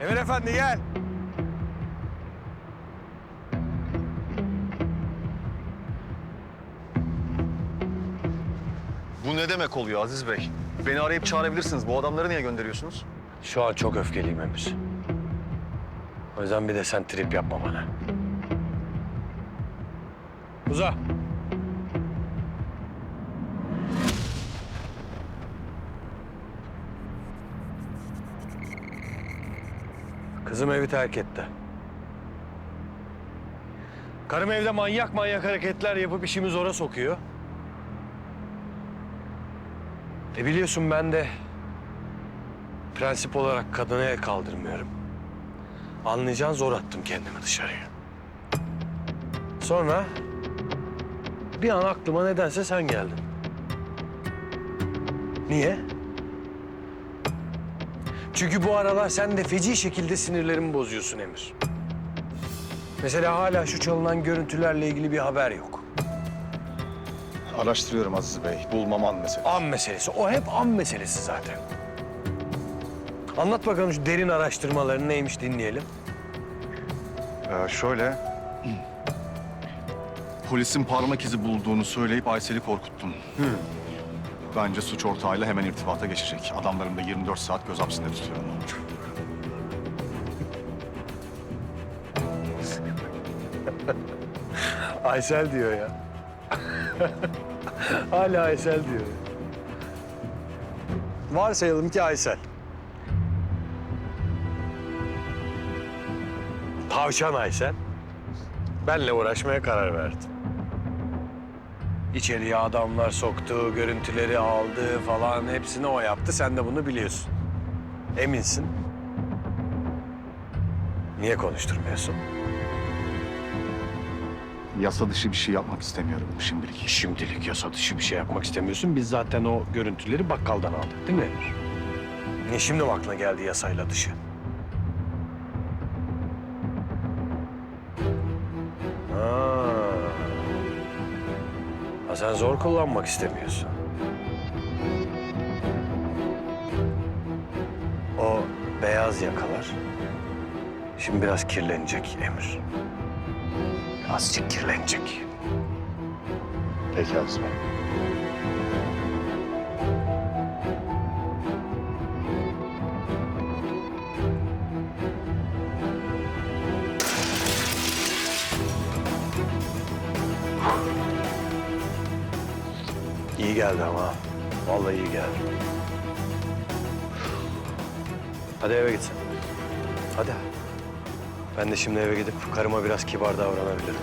Emir Efendi gel. Bu ne demek oluyor Aziz Bey? Beni arayıp çağırabilirsiniz. Bu adamları niye gönderiyorsunuz? Şu an çok öfkeliyim Emir. O yüzden bir de sen trip yapma bana. Uza. Kızım evi terk etti. Karım evde manyak manyak hareketler yapıp işimi zora sokuyor. E biliyorsun ben de prensip olarak kadına el kaldırmıyorum. Anlayacağın zor attım kendimi dışarıya. Sonra bir an aklıma nedense sen geldin. Niye? Çünkü bu aralar sen de feci şekilde sinirlerimi bozuyorsun Emir. Mesela hala şu çalınan görüntülerle ilgili bir haber yok. Araştırıyorum Aziz Bey. Bulmam an meselesi. An meselesi. O hep an meselesi zaten. Anlat bakalım şu derin araştırmaların neymiş dinleyelim. Ee, şöyle... Polisin parmak izi bulduğunu söyleyip Aysel'i korkuttum. Bence suç ortağıyla hemen irtibata geçecek. Adamlarım da 24 saat göz hapsinde tutuyorum. Aysel diyor ya. Hala Aysel diyor. Varsayalım ki Aysel. Tavşan Aysel. Benle uğraşmaya karar verdi. İçeriye adamlar soktu, görüntüleri aldı falan hepsini o yaptı. Sen de bunu biliyorsun. Eminsin. Niye konuşturmuyorsun? Yasa dışı bir şey yapmak istemiyorum şimdilik. Şimdilik yasa dışı bir şey yapmak istemiyorsun. Biz zaten o görüntüleri bakkaldan aldık değil mi Emir? Niye şimdi mi aklına geldi yasayla dışı? Ha sen zor kullanmak istemiyorsun. O beyaz yakalar şimdi biraz kirlenecek Emir. Azıcık kirlenecek. Peki Aziz İyi geldi ama. Vallahi iyi geldi. Hadi eve gitsin. Hadi. Ben de şimdi eve gidip karıma biraz kibar davranabilirim.